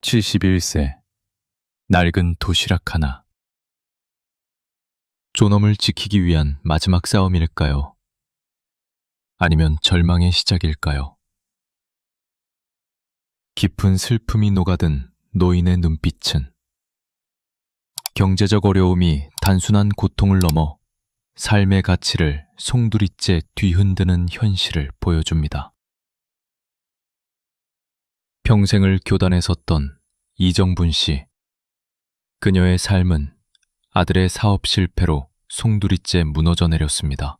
71세 낡은 도시락 하나 존엄을 지키기 위한 마지막 싸움일까요? 아니면 절망의 시작일까요? 깊은 슬픔이 녹아든 노인의 눈빛은 경제적 어려움이 단순한 고통을 넘어 삶의 가치를 송두리째 뒤흔드는 현실을 보여줍니다. 평생을 교단에 섰던 이정분 씨. 그녀의 삶은 아들의 사업 실패로 송두리째 무너져 내렸습니다.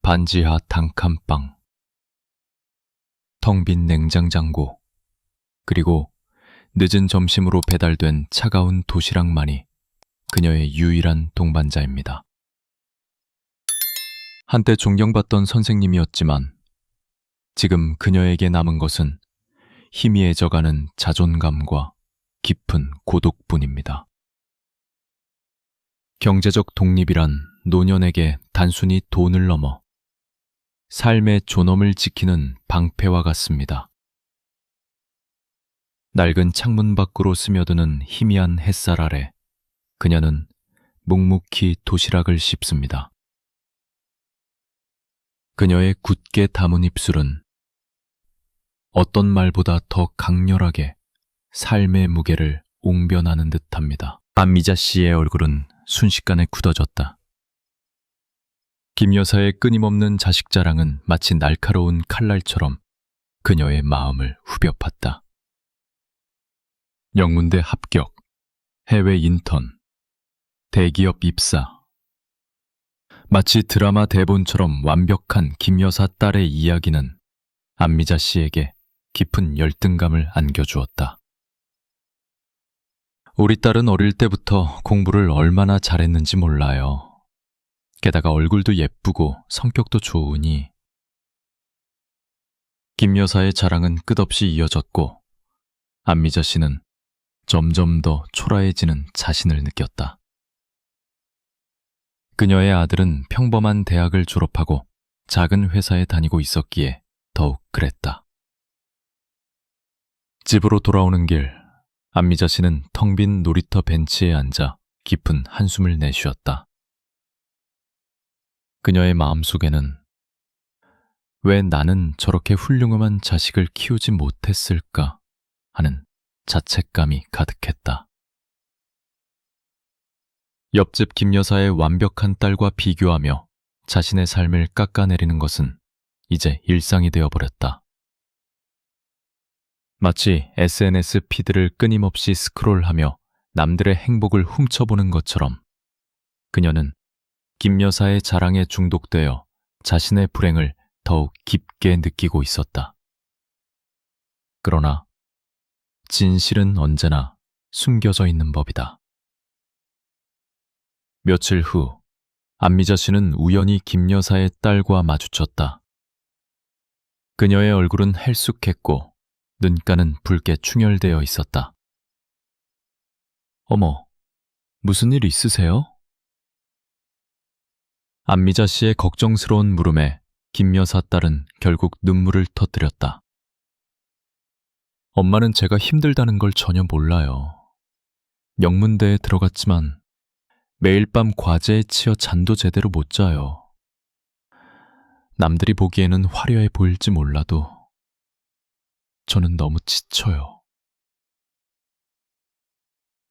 반지하 단칸방, 텅 빈 냉장 장고, 그리고 늦은 점심으로 배달된 차가운 도시락만이 그녀의 유일한 동반자입니다. 한때 존경받던 선생님이었지만 지금 그녀에게 남은 것은 희미해져가는 자존감과 깊은 고독뿐입니다. 경제적 독립이란 노년에게 단순히 돈을 넘어 삶의 존엄을 지키는 방패와 같습니다. 낡은 창문 밖으로 스며드는 희미한 햇살 아래 그녀는 묵묵히 도시락을 씹습니다. 그녀의 굳게 담은 입술은 어떤 말보다 더 강렬하게 삶의 무게를 옹변하는 듯합니다. 안미자 씨의 얼굴은 순식간에 굳어졌다. 김 여사의 끊임없는 자식 자랑은 마치 날카로운 칼날처럼 그녀의 마음을 후벼 팠다. 영문대 합격, 해외 인턴, 대기업 입사. 마치 드라마 대본처럼 완벽한 김 여사 딸의 이야기는 안미자 씨에게 깊은 열등감을 안겨주었다. 우리 딸은 어릴 때부터 공부를 얼마나 잘했는지 몰라요. 게다가 얼굴도 예쁘고 성격도 좋으니 김 여사의 자랑은 끝없이 이어졌고 안미자 씨는 점점 더 초라해지는 자신을 느꼈다. 그녀의 아들은 평범한 대학을 졸업하고 작은 회사에 다니고 있었기에 더욱 그랬다. 집으로 돌아오는 길, 안미자 씨는 텅 빈 놀이터 벤치에 앉아 깊은 한숨을 내쉬었다. 그녀의 마음속에는 왜 나는 저렇게 훌륭한 자식을 키우지 못했을까 하는 자책감이 가득했다. 옆집 김 여사의 완벽한 딸과 비교하며 자신의 삶을 깎아내리는 것은 이제 일상이 되어버렸다. 마치 SNS 피드를 끊임없이 스크롤하며 남들의 행복을 훔쳐보는 것처럼 그녀는 김 여사의 자랑에 중독되어 자신의 불행을 더욱 깊게 느끼고 있었다. 그러나 진실은 언제나 숨겨져 있는 법이다. 며칠 후 안미자 씨는 우연히 김 여사의 딸과 마주쳤다. 그녀의 얼굴은 헬쑥했고 눈가는 붉게 충혈되어 있었다. 어머, 무슨 일 있으세요? 안미자 씨의 걱정스러운 물음에 김 여사 딸은 결국 눈물을 터뜨렸다. 엄마는 제가 힘들다는 걸 전혀 몰라요. 명문대에 들어갔지만 매일 밤 과제에 치여 잠도 제대로 못 자요. 남들이 보기에는 화려해 보일지 몰라도 저는 너무 지쳐요.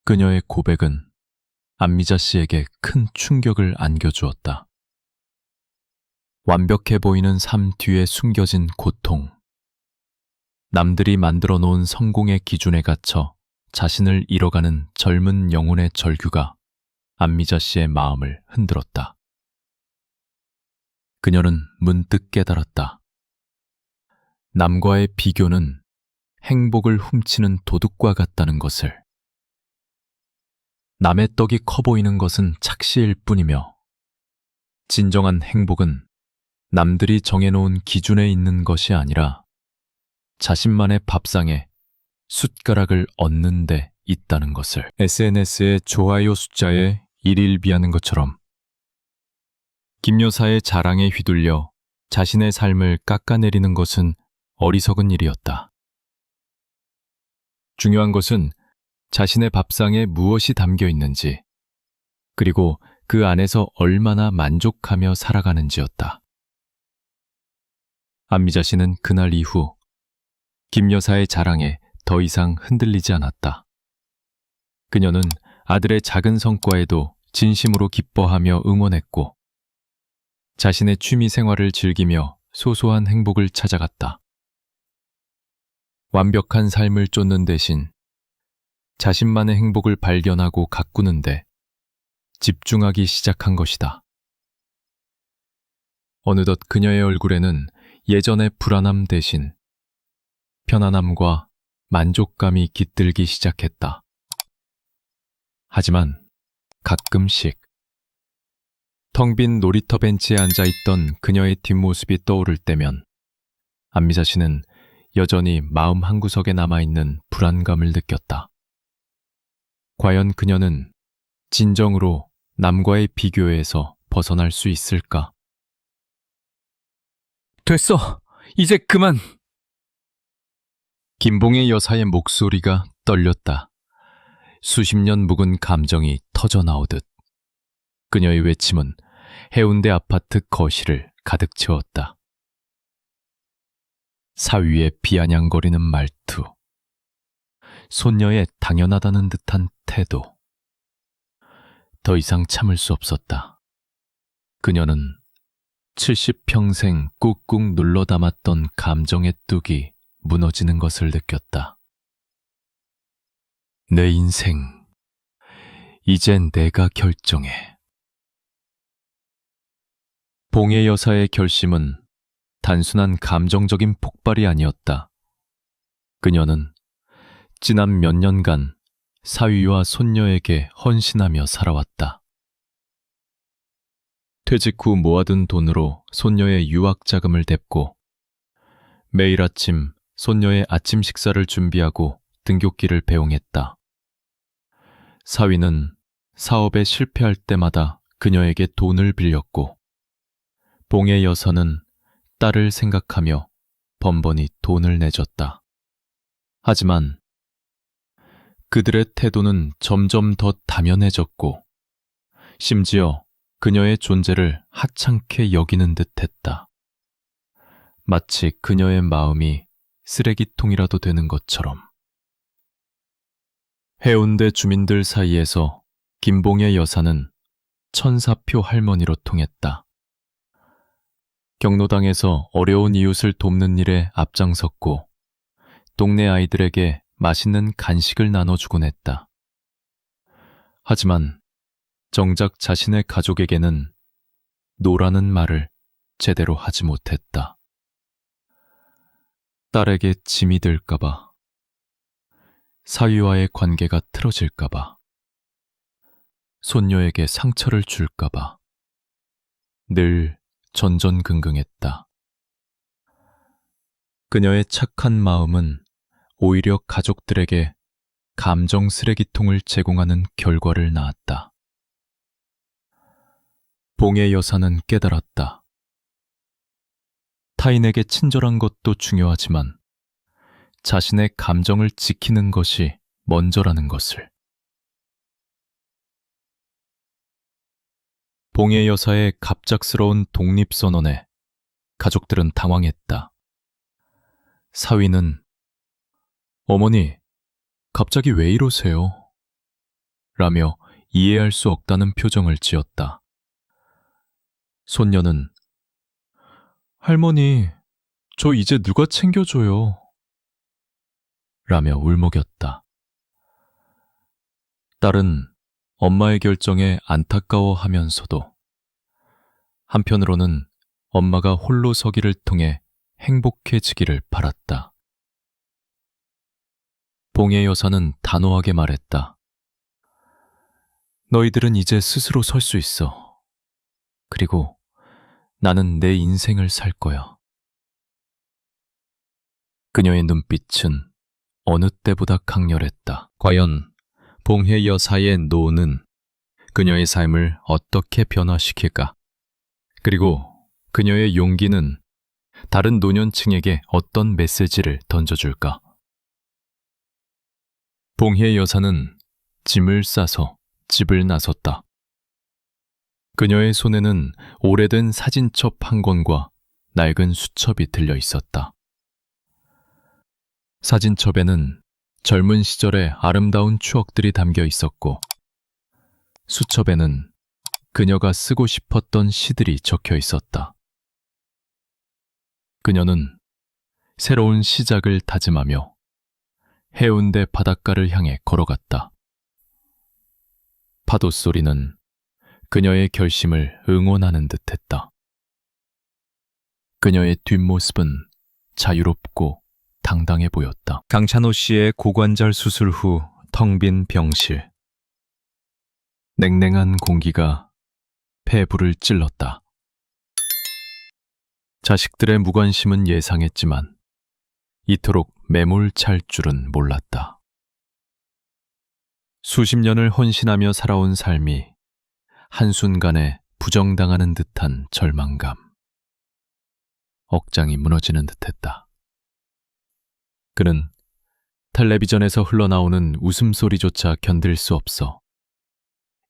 그녀의 고백은 안미자 씨에게 큰 충격을 안겨주었다. 완벽해 보이는 삶 뒤에 숨겨진 고통. 남들이 만들어 놓은 성공의 기준에 갇혀 자신을 잃어가는 젊은 영혼의 절규가 안미자 씨의 마음을 흔들었다. 그녀는 문득 깨달았다. 남과의 비교는 행복을 훔치는 도둑과 같다는 것을. 남의 떡이 커 보이는 것은 착시일 뿐이며, 진정한 행복은 남들이 정해놓은 기준에 있는 것이 아니라 자신만의 밥상에 숟가락을 얻는 데 있다는 것을 SNS의 좋아요 숫자에 일일비하는 것처럼 김 여사의 자랑에 휘둘려 자신의 삶을 깎아내리는 것은 어리석은 일이었다. 중요한 것은 자신의 밥상에 무엇이 담겨 있는지, 그리고 그 안에서 얼마나 만족하며 살아가는지였다. 안미자 씨는 그날 이후 김 여사의 자랑에 더 이상 흔들리지 않았다. 그녀는 아들의 작은 성과에도 진심으로 기뻐하며 응원했고, 자신의 취미 생활을 즐기며 소소한 행복을 찾아갔다. 완벽한 삶을 쫓는 대신 자신만의 행복을 발견하고 가꾸는데 집중하기 시작한 것이다. 어느덧 그녀의 얼굴에는 예전의 불안함 대신 편안함과 만족감이 깃들기 시작했다. 하지만 가끔씩 텅 빈 놀이터 벤치에 앉아 있던 그녀의 뒷모습이 떠오를 때면 안미자 씨는 여전히 마음 한구석에 남아있는 불안감을 느꼈다. 과연 그녀는 진정으로 남과의 비교에서 벗어날 수 있을까? 됐어! 이제 그만! 김봉의 여사의 목소리가 떨렸다. 수십 년 묵은 감정이 터져 나오듯 그녀의 외침은 해운대 아파트 거실을 가득 채웠다. 사위의 비아냥거리는 말투, 손녀의 당연하다는 듯한 태도. 더 이상 참을 수 없었다. 그녀는 70평생 꾹꾹 눌러 담았던 감정의 뚝이 무너지는 것을 느꼈다. 내 인생, 이젠 내가 결정해. 봉의 여사의 결심은 단순한 감정적인 폭발이 아니었다. 그녀는 지난 몇 년간 사위와 손녀에게 헌신하며 살아왔다. 퇴직 후 모아둔 돈으로 손녀의 유학 자금을 댔고 매일 아침 손녀의 아침 식사를 준비하고 등굣길을 배웅했다. 사위는 사업에 실패할 때마다 그녀에게 돈을 빌렸고 봉의 여사는 딸을 생각하며 번번이 돈을 내줬다. 하지만 그들의 태도는 점점 더 다면해졌고 심지어 그녀의 존재를 하찮게 여기는 듯 했다. 마치 그녀의 마음이 쓰레기통이라도 되는 것처럼. 해운대 주민들 사이에서 김봉의 여사는 천사표 할머니로 통했다. 경로당에서 어려운 이웃을 돕는 일에 앞장섰고 동네 아이들에게 맛있는 간식을 나눠주곤 했다. 하지만 정작 자신의 가족에게는 노라는 말을 제대로 하지 못했다. 딸에게 짐이 될까봐, 사위와의 관계가 틀어질까봐, 손녀에게 상처를 줄까봐, 늘 전전긍긍했다. 그녀의 착한 마음은 오히려 가족들에게 감정 쓰레기통을 제공하는 결과를 낳았다. 봉의 여사는 깨달았다. 타인에게 친절한 것도 중요하지만 자신의 감정을 지키는 것이 먼저라는 것을. 봉의 여사의 갑작스러운 독립선언에 가족들은 당황했다. 사위는 어머니, 갑자기 왜 이러세요? 라며 이해할 수 없다는 표정을 지었다. 손녀는 할머니, 저 이제 누가 챙겨줘요? 라며 울먹였다. 딸은 엄마의 결정에 안타까워 하면서도 한편으로는 엄마가 홀로 서기를 통해 행복해지기를 바랐다. 봉의 여사는 단호하게 말했다. 너희들은 이제 스스로 설 수 있어. 그리고 나는 내 인생을 살 거야. 그녀의 눈빛은 어느 때보다 강렬했다. 과연 봉혜 여사의 노는 그녀의 삶을 어떻게 변화시킬까? 그리고 그녀의 용기는 다른 노년층에게 어떤 메시지를 던져줄까? 봉혜 여사는 짐을 싸서 집을 나섰다. 그녀의 손에는 오래된 사진첩 한 권과 낡은 수첩이 들려 있었다. 사진첩에는 젊은 시절의 아름다운 추억들이 담겨 있었고, 수첩에는 그녀가 쓰고 싶었던 시들이 적혀 있었다. 그녀는 새로운 시작을 다짐하며 해운대 바닷가를 향해 걸어갔다. 파도 소리는 그녀의 결심을 응원하는 듯 했다. 그녀의 뒷모습은 자유롭고 당당해 보였다. 강찬호 씨의 고관절 수술 후 텅 빈 병실. 냉랭한 공기가 폐부를 찔렀다. 자식들의 무관심은 예상했지만 이토록 매몰찰 줄은 몰랐다. 수십 년을 헌신하며 살아온 삶이 한순간에 부정당하는 듯한 절망감. 억장이 무너지는 듯했다. 그는 텔레비전에서 흘러나오는 웃음소리조차 견딜 수 없어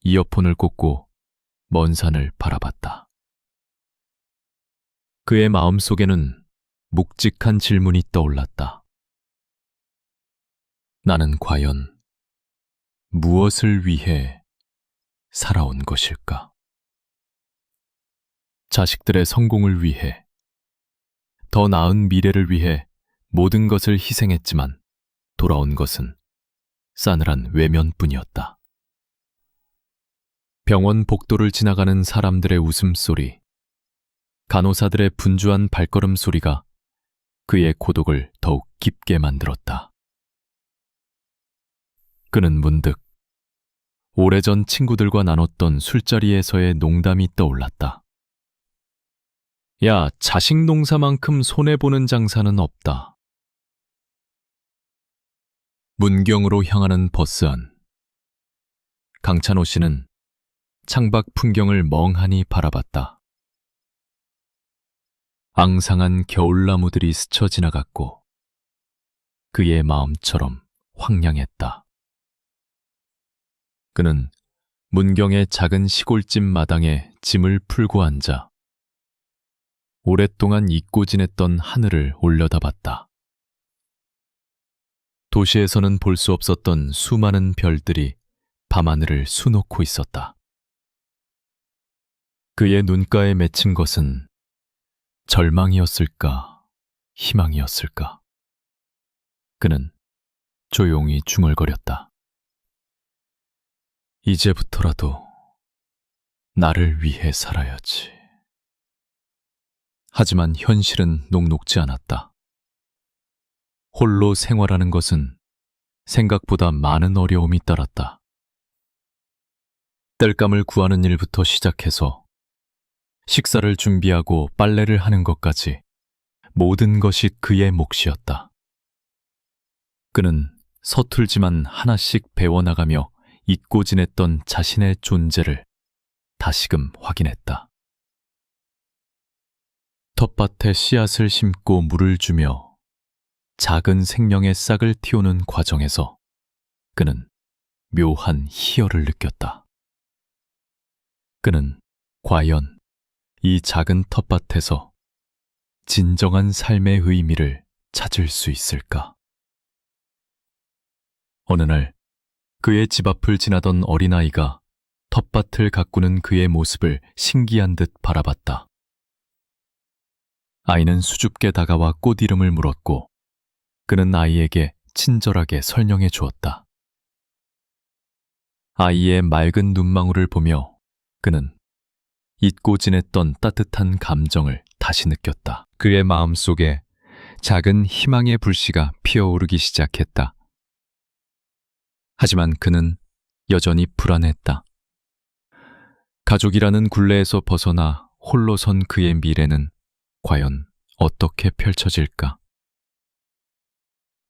이어폰을 꽂고 먼 산을 바라봤다. 그의 마음 속에는 묵직한 질문이 떠올랐다. 나는 과연 무엇을 위해 살아온 것일까? 자식들의 성공을 위해, 더 나은 미래를 위해 모든 것을 희생했지만 돌아온 것은 싸늘한 외면뿐이었다. 병원 복도를 지나가는 사람들의 웃음소리, 간호사들의 분주한 발걸음 소리가 그의 고독을 더욱 깊게 만들었다. 그는 문득 오래전 친구들과 나눴던 술자리에서의 농담이 떠올랐다. 야, 자식 농사만큼 손해보는 장사는 없다. 문경으로 향하는 버스 안. 강찬호 씨는 창밖 풍경을 멍하니 바라봤다. 앙상한 겨울나무들이 스쳐 지나갔고 그의 마음처럼 황량했다. 그는 문경의 작은 시골집 마당에 짐을 풀고 앉아 오랫동안 잊고 지냈던 하늘을 올려다봤다. 도시에서는 볼 수 없었던 수많은 별들이 밤하늘을 수놓고 있었다. 그의 눈가에 맺힌 것은 절망이었을까, 희망이었을까. 그는 조용히 중얼거렸다. 이제부터라도 나를 위해 살아야지. 하지만 현실은 녹록지 않았다. 홀로 생활하는 것은 생각보다 많은 어려움이 따랐다. 땔감을 구하는 일부터 시작해서 식사를 준비하고 빨래를 하는 것까지 모든 것이 그의 몫이었다. 그는 서툴지만 하나씩 배워나가며 잊고 지냈던 자신의 존재를 다시금 확인했다. 텃밭에 씨앗을 심고 물을 주며 작은 생명의 싹을 틔우는 과정에서 그는 묘한 희열을 느꼈다. 그는 과연 이 작은 텃밭에서 진정한 삶의 의미를 찾을 수 있을까? 어느 날 그의 집 앞을 지나던 어린아이가 텃밭을 가꾸는 그의 모습을 신기한 듯 바라봤다. 아이는 수줍게 다가와 꽃 이름을 물었고 그는 아이에게 친절하게 설명해 주었다. 아이의 맑은 눈망울을 보며 그는 잊고 지냈던 따뜻한 감정을 다시 느꼈다. 그의 마음 속에 작은 희망의 불씨가 피어오르기 시작했다. 하지만 그는 여전히 불안했다. 가족이라는 굴레에서 벗어나 홀로 선 그의 미래는 과연 어떻게 펼쳐질까?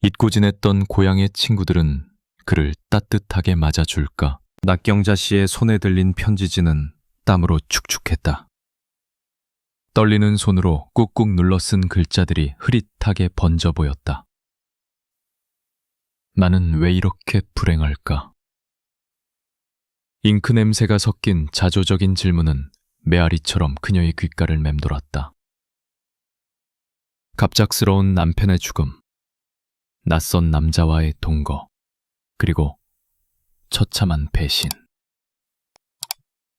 잊고 지냈던 고향의 친구들은 그를 따뜻하게 맞아줄까? 낙경자 씨의 손에 들린 편지지는 땀으로 축축했다. 떨리는 손으로 꾹꾹 눌러 쓴 글자들이 흐릿하게 번져 보였다. 나는 왜 이렇게 불행할까? 잉크 냄새가 섞인 자조적인 질문은 메아리처럼 그녀의 귓가를 맴돌았다. 갑작스러운 남편의 죽음, 낯선 남자와의 동거, 그리고 처참한 배신.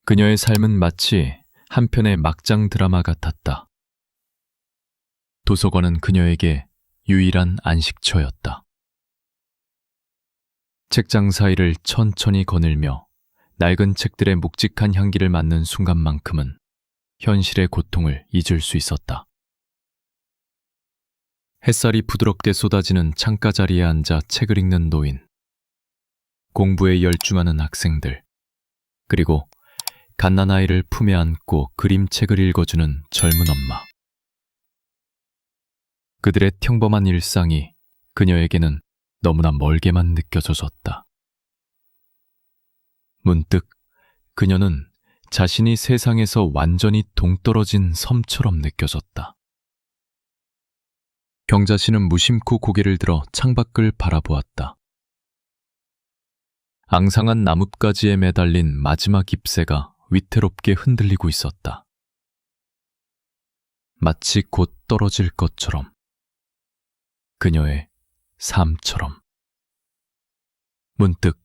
그녀의 삶은 마치 한편의 막장 드라마 같았다. 도서관은 그녀에게 유일한 안식처였다. 책장 사이를 천천히 거닐며 낡은 책들의 묵직한 향기를 맡는 순간만큼은 현실의 고통을 잊을 수 있었다. 햇살이 부드럽게 쏟아지는 창가 자리에 앉아 책을 읽는 노인, 공부에 열중하는 학생들, 그리고 갓난아이를 품에 안고 그림책을 읽어주는 젊은 엄마. 그들의 평범한 일상이 그녀에게는 너무나 멀게만 느껴져졌다. 문득 그녀는 자신이 세상에서 완전히 동떨어진 섬처럼 느껴졌다. 경자씨는 무심코 고개를 들어 창밖을 바라보았다. 앙상한 나뭇가지에 매달린 마지막 잎새가 위태롭게 흔들리고 있었다. 마치 곧 떨어질 것처럼. 그녀의 삶처럼. 문득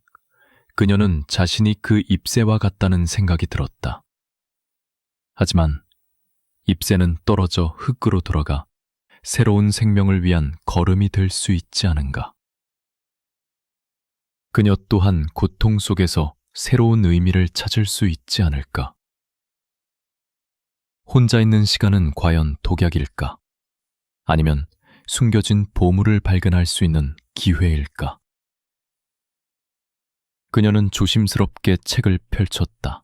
그녀는 자신이 그 잎새와 같다는 생각이 들었다. 하지만 잎새는 떨어져 흙으로 돌아가 새로운 생명을 위한 걸음이 될 수 있지 않은가. 그녀 또한 고통 속에서 새로운 의미를 찾을 수 있지 않을까. 혼자 있는 시간은 과연 독약일까? 아니면 숨겨진 보물을 발견할 수 있는 기회일까? 그녀는 조심스럽게 책을 펼쳤다.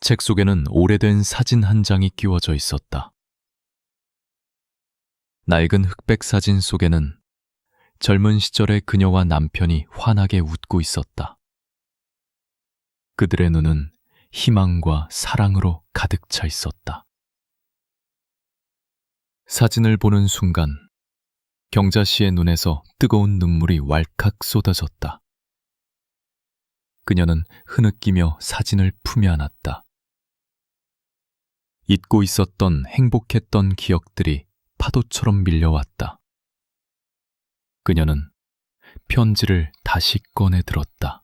책 속에는 오래된 사진 한 장이 끼워져 있었다. 낡은 흑백 사진 속에는 젊은 시절의 그녀와 남편이 환하게 웃고 있었다. 그들의 눈은 희망과 사랑으로 가득 차 있었다. 사진을 보는 순간 경자 씨의 눈에서 뜨거운 눈물이 왈칵 쏟아졌다. 그녀는 흐느끼며 사진을 품에 안았다. 잊고 있었던 행복했던 기억들이 파도처럼 밀려왔다. 그녀는 편지를 다시 꺼내 들었다.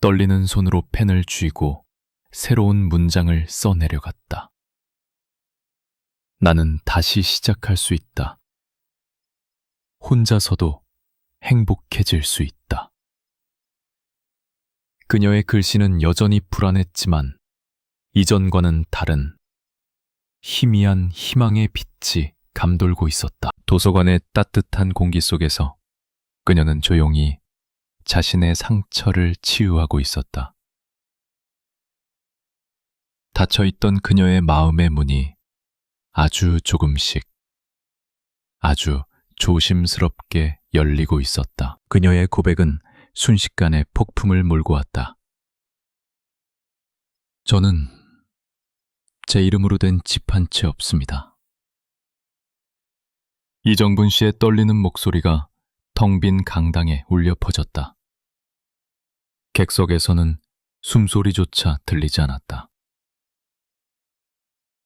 떨리는 손으로 펜을 쥐고 새로운 문장을 써내려갔다. 나는 다시 시작할 수 있다. 혼자서도 행복해질 수 있다. 그녀의 글씨는 여전히 불안했지만 이전과는 다른 희미한 희망의 빛이 감돌고 있었다. 도서관의 따뜻한 공기 속에서 그녀는 조용히 자신의 상처를 치유하고 있었다. 닫혀있던 그녀의 마음의 문이 아주 조금씩, 아주 조심스럽게 열리고 있었다. 그녀의 고백은 순식간에 폭풍을 몰고 왔다. 저는 제 이름으로 된 집 한 채 없습니다. 이정분 씨의 떨리는 목소리가 텅 빈 강당에 울려 퍼졌다. 객석에서는 숨소리조차 들리지 않았다.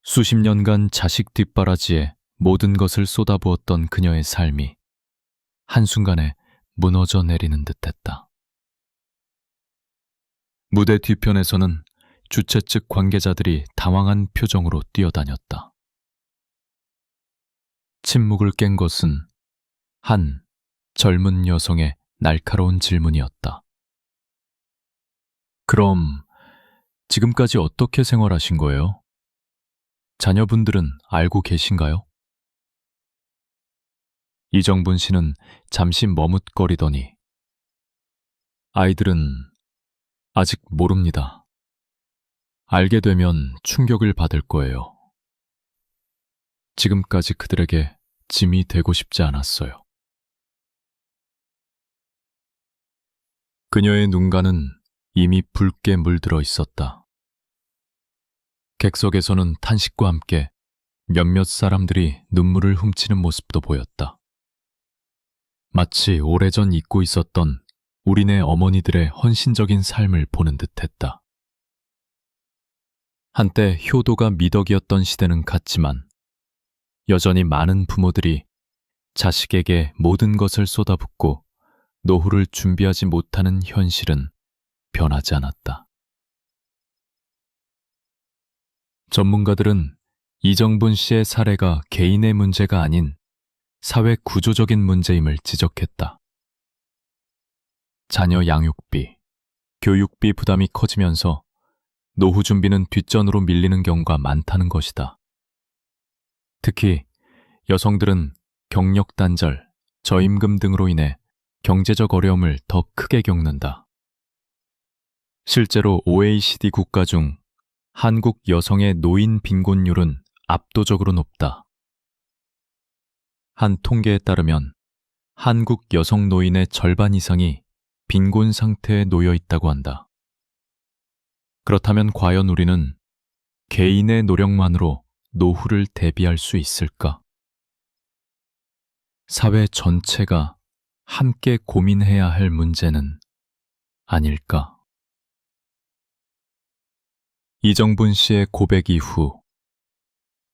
수십 년간 자식 뒷바라지에 모든 것을 쏟아부었던 그녀의 삶이 한순간에 무너져 내리는 듯 했다. 무대 뒤편에서는 주최 측 관계자들이 당황한 표정으로 뛰어다녔다. 침묵을 깬 것은 한 젊은 여성의 날카로운 질문이었다. 그럼 지금까지 어떻게 생활하신 거예요? 자녀분들은 알고 계신가요? 이정분 씨는 잠시 머뭇거리더니 아이들은 아직 모릅니다. 알게 되면 충격을 받을 거예요. 지금까지 그들에게 짐이 되고 싶지 않았어요. 그녀의 눈가는 이미 붉게 물들어 있었다. 객석에서는 탄식과 함께 몇몇 사람들이 눈물을 훔치는 모습도 보였다. 마치 오래전 잊고 있었던 우리네 어머니들의 헌신적인 삶을 보는 듯했다. 한때 효도가 미덕이었던 시대는 갔지만 여전히 많은 부모들이 자식에게 모든 것을 쏟아붓고 노후를 준비하지 못하는 현실은 변하지 않았다. 전문가들은 이정분 씨의 사례가 개인의 문제가 아닌 사회 구조적인 문제임을 지적했다. 자녀 양육비, 교육비 부담이 커지면서 노후 준비는 뒷전으로 밀리는 경우가 많다는 것이다. 특히 여성들은 경력 단절, 저임금 등으로 인해 경제적 어려움을 더 크게 겪는다. 실제로 OECD 국가 중 한국 여성의 노인 빈곤율은 압도적으로 높다. 한 통계에 따르면 한국 여성 노인의 절반 이상이 빈곤 상태에 놓여 있다고 한다. 그렇다면 과연 우리는 개인의 노력만으로 노후를 대비할 수 있을까? 사회 전체가 함께 고민해야 할 문제는 아닐까? 이정분 씨의 고백 이후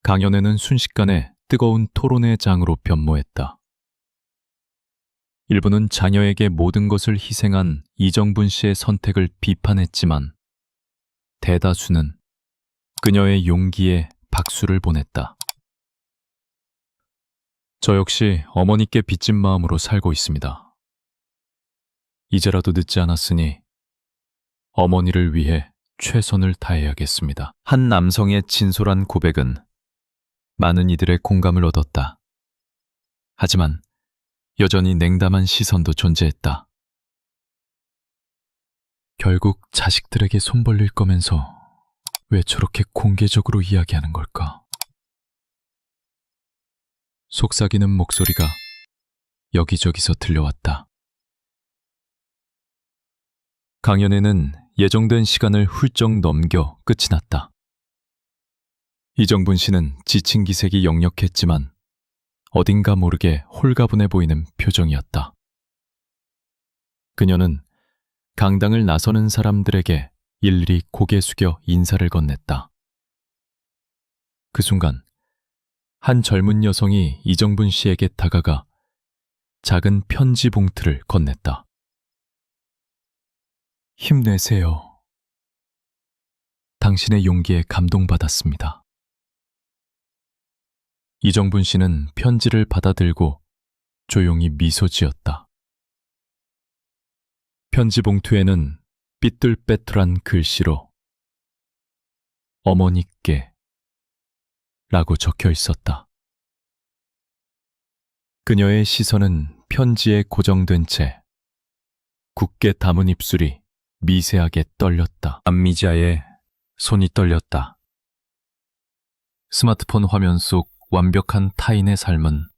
강연회는 순식간에 뜨거운 토론의 장으로 변모했다. 일부는 자녀에게 모든 것을 희생한 이정분 씨의 선택을 비판했지만 대다수는 그녀의 용기에 박수를 보냈다. 저 역시 어머니께 빚진 마음으로 살고 있습니다. 이제라도 늦지 않았으니 어머니를 위해 최선을 다해야겠습니다. 한 남성의 진솔한 고백은 많은 이들의 공감을 얻었다. 하지만 여전히 냉담한 시선도 존재했다. 결국 자식들에게 손 벌릴 거면서 왜 저렇게 공개적으로 이야기하는 걸까? 속삭이는 목소리가 여기저기서 들려왔다. 강연회는 예정된 시간을 훌쩍 넘겨 끝이 났다. 이정분 씨는 지친 기색이 역력했지만 어딘가 모르게 홀가분해 보이는 표정이었다. 그녀는 강당을 나서는 사람들에게 일일이 고개 숙여 인사를 건넸다. 그 순간 한 젊은 여성이 이정분 씨에게 다가가 작은 편지 봉투를 건넸다. 힘내세요. 당신의 용기에 감동받았습니다. 이정분 씨는 편지를 받아들고 조용히 미소 지었다. 편지 봉투에는 삐뚤빼뚤한 글씨로 어머니께 라고 적혀 있었다. 그녀의 시선은 편지에 고정된 채 굳게 담은 입술이 미세하게 떨렸다. 안미자의 손이 떨렸다. 스마트폰 화면 속 완벽한 타인의 삶은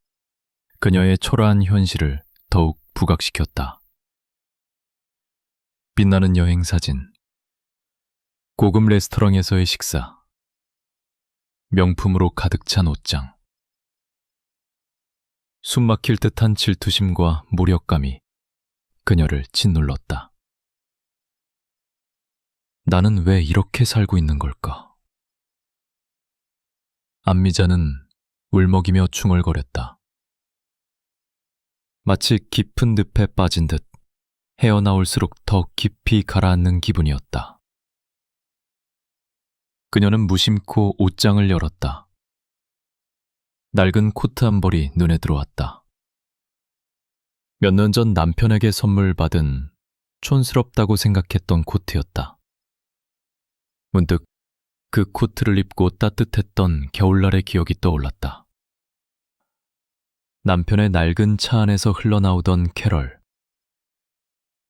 그녀의 초라한 현실을 더욱 부각시켰다. 빛나는 여행 사진, 고급 레스토랑에서의 식사, 명품으로 가득 찬 옷장, 숨 막힐 듯한 질투심과 무력감이 그녀를 짓눌렀다. 나는 왜 이렇게 살고 있는 걸까? 안미자는 울먹이며 중얼거렸다. 마치 깊은 늪에 빠진 듯 헤어나올수록 더 깊이 가라앉는 기분이었다. 그녀는 무심코 옷장을 열었다. 낡은 코트 한 벌이 눈에 들어왔다. 몇 년 전 남편에게 선물 받은 촌스럽다고 생각했던 코트였다. 문득 그 코트를 입고 따뜻했던 겨울날의 기억이 떠올랐다. 남편의 낡은 차 안에서 흘러나오던 캐럴.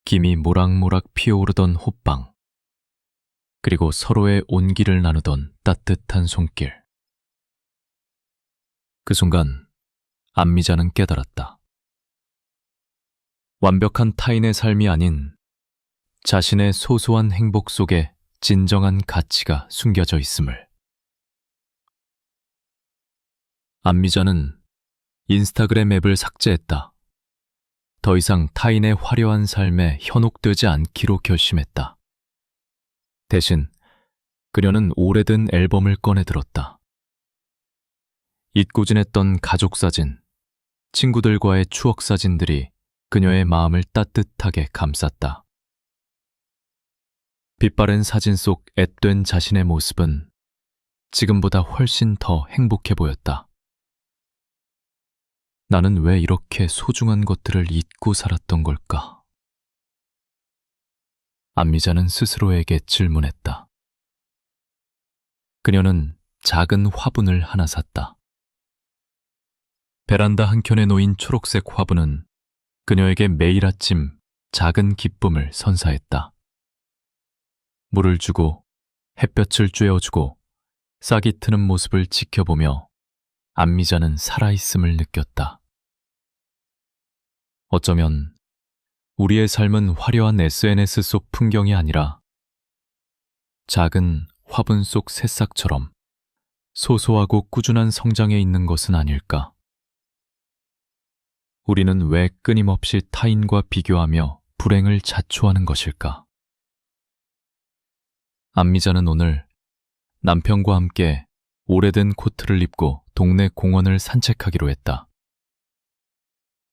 김이 모락모락 피어오르던 호빵. 그리고 서로의 온기를 나누던 따뜻한 손길. 그 순간 안미자는 깨달았다. 완벽한 타인의 삶이 아닌 자신의 소소한 행복 속에 진정한 가치가 숨겨져 있음을. 안미자는 인스타그램 앱을 삭제했다. 더 이상 타인의 화려한 삶에 현혹되지 않기로 결심했다. 대신 그녀는 오래된 앨범을 꺼내 들었다. 잊고 지냈던 가족 사진, 친구들과의 추억 사진들이 그녀의 마음을 따뜻하게 감쌌다. 빛바랜 사진 속 앳된 자신의 모습은 지금보다 훨씬 더 행복해 보였다. 나는 왜 이렇게 소중한 것들을 잊고 살았던 걸까? 안미자는 스스로에게 질문했다. 그녀는 작은 화분을 하나 샀다. 베란다 한켠에 놓인 초록색 화분은 그녀에게 매일 아침 작은 기쁨을 선사했다. 물을 주고 햇볕을 쬐어주고 싹이 트는 모습을 지켜보며 안미자는 살아있음을 느꼈다. 어쩌면 우리의 삶은 화려한 SNS 속 풍경이 아니라 작은 화분 속 새싹처럼 소소하고 꾸준한 성장에 있는 것은 아닐까. 우리는 왜 끊임없이 타인과 비교하며 불행을 자초하는 것일까? 안미자는 오늘 남편과 함께 오래된 코트를 입고 동네 공원을 산책하기로 했다.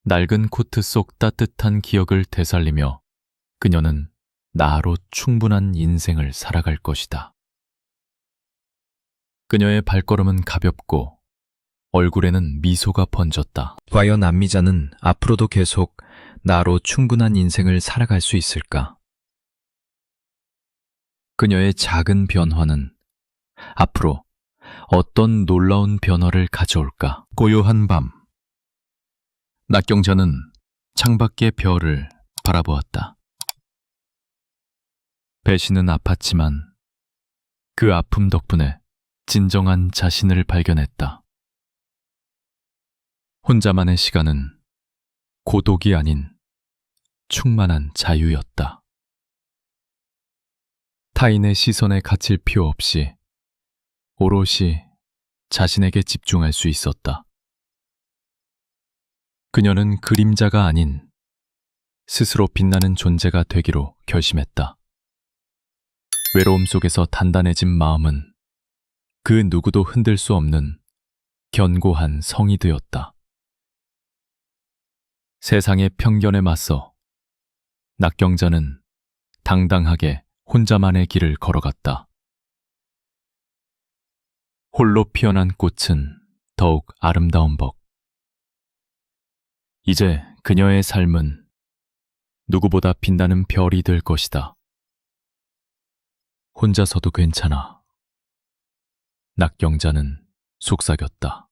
낡은 코트 속 따뜻한 기억을 되살리며 그녀는 나로 충분한 인생을 살아갈 것이다. 그녀의 발걸음은 가볍고 얼굴에는 미소가 번졌다. 과연 안미자는 앞으로도 계속 나로 충분한 인생을 살아갈 수 있을까? 그녀의 작은 변화는 앞으로 어떤 놀라운 변화를 가져올까? 고요한 밤. 낙경자는 창밖의 별을 바라보았다. 배신은 아팠지만 그 아픔 덕분에 진정한 자신을 발견했다. 혼자만의 시간은 고독이 아닌 충만한 자유였다. 타인의 시선에 갇힐 필요 없이 오롯이 자신에게 집중할 수 있었다. 그녀는 그림자가 아닌 스스로 빛나는 존재가 되기로 결심했다. 외로움 속에서 단단해진 마음은 그 누구도 흔들 수 없는 견고한 성이 되었다. 세상의 편견에 맞서 낙경자는 당당하게 혼자만의 길을 걸어갔다. 홀로 피어난 꽃은 더욱 아름다운 법. 이제 그녀의 삶은 누구보다 빛나는 별이 될 것이다. 혼자서도 괜찮아. 낙경자는 속삭였다.